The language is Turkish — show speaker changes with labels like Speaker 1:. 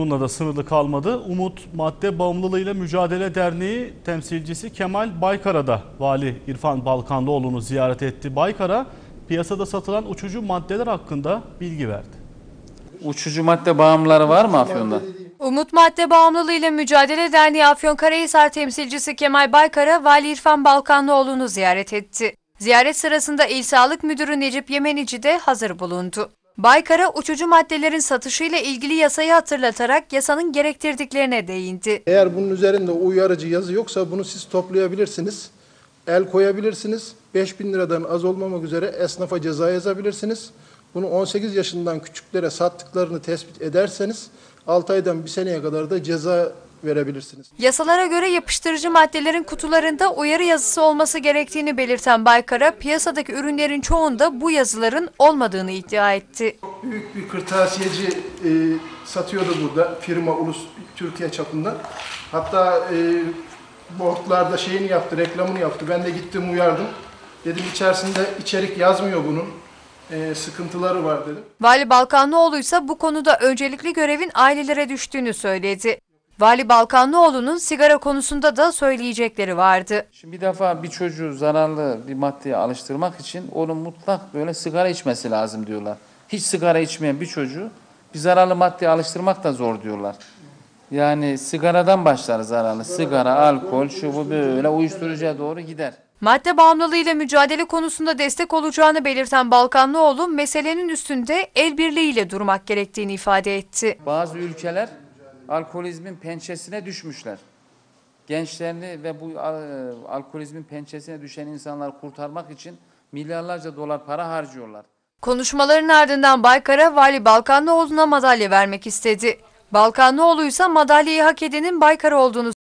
Speaker 1: Bununla da sınırlı kalmadı. Umut Madde Bağımlılığıyla Mücadele Derneği temsilcisi Kemal Baykar'a da Vali İrfan Balkanlıoğlu'nu ziyaret etti. Baykar'a piyasada satılan uçucu maddeler hakkında bilgi verdi.
Speaker 2: Uçucu madde bağımlıları var mı Afyon'da?
Speaker 3: Umut Madde Bağımlılığıyla Mücadele Derneği Afyonkarahisar temsilcisi Kemal Baykar'a Vali İrfan Balkanlıoğlu'nu ziyaret etti. Ziyaret sırasında İl Sağlık Müdürü Necip Yemenici de hazır bulundu. Baykar'a uçucu maddelerin satışıyla ilgili yasayı hatırlatarak yasanın gerektirdiklerine değindi.
Speaker 4: Eğer bunun üzerinde uyarıcı yazı yoksa bunu siz toplayabilirsiniz. El koyabilirsiniz. 5000 liradan az olmamak üzere esnafa ceza yazabilirsiniz. Bunu 18 yaşından küçüklere sattıklarını tespit ederseniz 6 aydan 1 seneye kadar da ceza verebilirsiniz.
Speaker 3: Yasalara göre yapıştırıcı maddelerin kutularında uyarı yazısı olması gerektiğini belirten Baykar'a piyasadaki ürünlerin çoğunda bu yazıların olmadığını iddia etti.
Speaker 4: Büyük bir kırtasiyeci e, satıyordu burada firma Ulus Türkiye çapında. Hatta e, boardlarda şeyini yaptı, reklamını yaptı. Ben de gittim uyardım. Dedim içerisinde içerik yazmıyor bunun. E, sıkıntıları var dedim.
Speaker 3: Vali Balkanlıoğlu ise bu konuda öncelikli görevin ailelere düştüğünü söyledi. Vali Balkanlıoğlu'nun sigara konusunda da söyleyecekleri vardı.
Speaker 2: Şimdi bir defa bir çocuğu zararlı bir maddeye alıştırmak için onun mutlak böyle sigara içmesi lazım diyorlar. Hiç sigara içmeyen bir çocuğu bir zararlı maddeye alıştırmak da zor diyorlar. Yani sigaradan başlar zararlı. Sigara, alkol, şu bu böyle uyuşturucuya doğru gider.
Speaker 3: Madde bağımlılığıyla mücadele konusunda destek olacağını belirten Balkanlıoğlu meselenin üstünde el birliğiyle durmak gerektiğini ifade etti.
Speaker 2: Bazı ülkeler alkolizmin pençesine düşmüşler. Gençlerini ve bu e, alkolizmin pençesine düşen insanları kurtarmak için milyarlarca dolar para harcıyorlar.
Speaker 3: Konuşmaların ardından Baykar'a Vali Balkanlıoğlu'na madalya vermek istedi. Balkanlıoğlu ise madalyayı hak edenin Baykar olduğunu